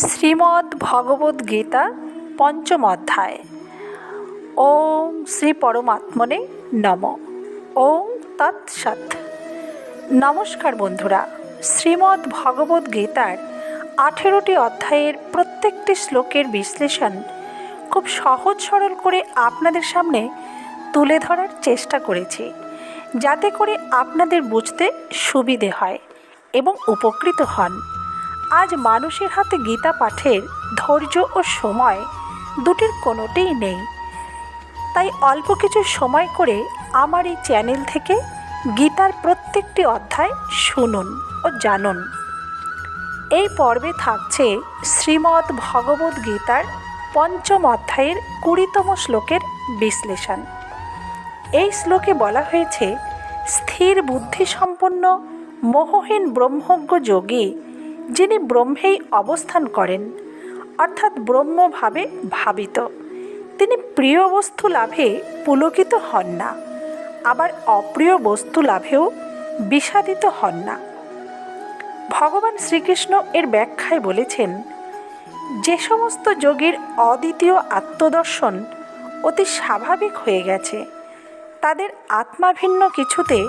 শ্রীমদ্ ভগবদ্ গীতা পঞ্চম অধ্যায়। ওম শ্রী পরমাত্মনে নম। ওম তৎসৎ। নমস্কার বন্ধুরা, শ্রীমদ্ ভগবদ্ গীতার আঠেরোটি অধ্যায়ের প্রত্যেকটি শ্লোকের বিশ্লেষণ খুব সহজ সরল করে আপনাদের সামনে তুলে ধরার চেষ্টা করেছি, যাতে করে আপনাদের বুঝতে সুবিধে হয় এবং উপকৃত হন। আজ মানুষের হাতে গীতা পাঠের ধৈর্য ও সময় দুটির কোনোটিই নেই। তাই অল্প কিছু সময় করে আমার এই চ্যানেল থেকে গীতার প্রত্যেকটি অধ্যায় শুনুন ও জানুন। এই পর্বে থাকছে শ্রীমদ্ ভগবদ্ গীতার পঞ্চম অধ্যায়ের কুড়িতম শ্লোকের বিশ্লেষণ। এই শ্লোকে বলা হয়েছে, স্থির বুদ্ধিসম্পন্ন, মোহহীন ব্রহ্মজ্ঞ যোগী যিনি ব্রহ্মেই অবস্থান করেন, অর্থাৎ ব্রহ্মভাবে ভাবিত। তিনি প্রিয় বস্তু লাভে পুলকিত হন না, আবার অপ্রিয় বস্তু লাভেও বিষাদিত হন না। ভগবান শ্রীকৃষ্ণ এর ব্যাখ্যায় বলেছেন, যে সমস্ত যোগীর অদ্বিতীয় আত্মদর্শন অতি স্বাভাবিক হয়ে গেছে, তাদের আত্মাভিন্ন কিছুতে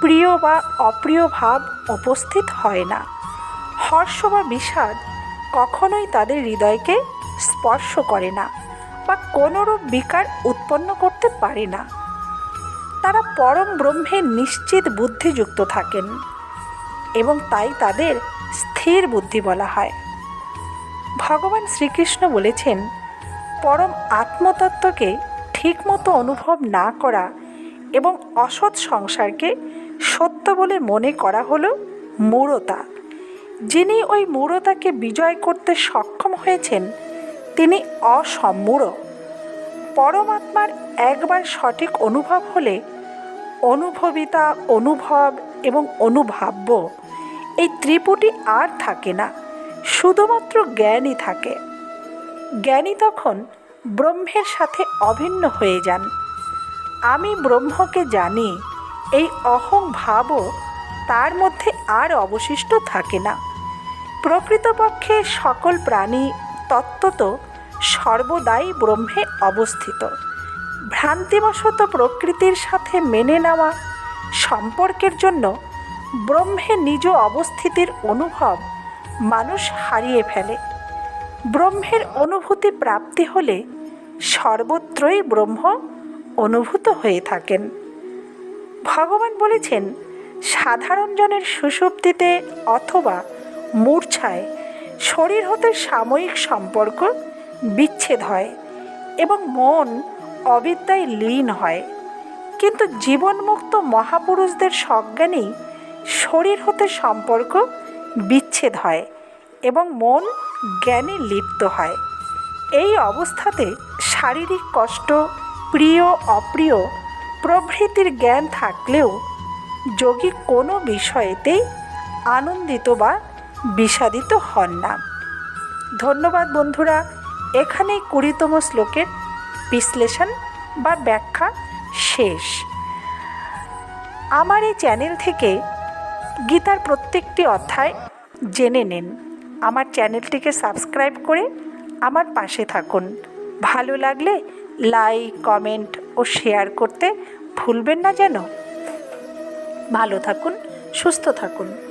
প্রিয় বা অপ্রিয় ভাব উপস্থিত হয় না। হর্ষ বা বিষাদ কখনোই তাদের হৃদয়কে স্পর্শ করে না বা কোনোরূপ বিকার উৎপন্ন করতে পারে না। তারা পরম ব্রহ্মের নিশ্চিত বুদ্ধিযুক্ত থাকেন এবং তাই তাদের স্থির বুদ্ধি বলা হয়। ভগবান শ্রীকৃষ্ণ বলেছেন, পরম আত্মতত্ত্বকে ঠিকমতো অনুভব না করা এবং অসৎ সংসারকে সত্য বলে মনে করা হলো মূঢ়তা। যিনি ওই মূঢ়তাকে বিজয় করতে সক্ষম হয়েছেন, তিনি অসম্মূঢ়। পরমাত্মার একবার সঠিক অনুভব হলে অনুভবিতা, অনুভব এবং অনুভাব্য এই ত্রিপুটি আর থাকে না, শুধুমাত্র জ্ঞানই থাকে। জ্ঞানী তখন ব্রহ্মের সাথে অভিন্ন হয়ে যান। আমি ব্রহ্মকে জানি, এই অহং ভাবও তার মধ্যে আর অবশিষ্ট থাকে না। প্রকৃতপক্ষে সকল প্রাণী তত্ত্বত সর্বদাই ব্রহ্মে অবস্থিত। ভ্রান্তিবশত প্রকৃতির সাথে মেনে নেওয়া সম্পর্কের জন্য ব্রহ্মে নিজ অবস্থিতির অনুভব মানুষ হারিয়ে ফেলে। ব্রহ্মের অনুভূতি প্রাপ্তি হলে সর্বত্রই ব্রহ্ম অনুভূত হয়ে থাকেন। ভগবান বলেছেন, সাধারণ জনের সুষুপ্তিতে অথবা মূর্ছায় শরীর হতে সাময়িক সম্পর্ক বিচ্ছেদ হয় এবং মন অবিদ্যায় লীন হয়। কিন্তু জীবনমুক্ত মহাপুরুষদের সজ্ঞানেই শরীর হতে সম্পর্ক বিচ্ছেদ হয় এবং মন জ্ঞানে লিপ্ত হয়। এই অবস্থাতে শারীরিক কষ্ট, প্রিয়, অপ্রিয় প্রভৃতির জ্ঞান থাকলেও যোগী কোনো বিষয়েতেই আনন্দিত বা বিষাদিত হন না। ধন্যবাদ বন্ধুরা, এখানেই কুড়িতম শ্লোকের বিশ্লেষণ বা ব্যাখ্যা শেষ। আমার এই চ্যানেল থেকে গীতার প্রত্যেকটি অধ্যায় জেনে নিন। আমার চ্যানেলটিকে সাবস্ক্রাইব করে আমার পাশে থাকুন। ভালো লাগলে লাইক, কমেন্ট ও শেয়ার করতে ভুলবেন না যেন। ভালো থাকুন, সুস্থ থাকুন।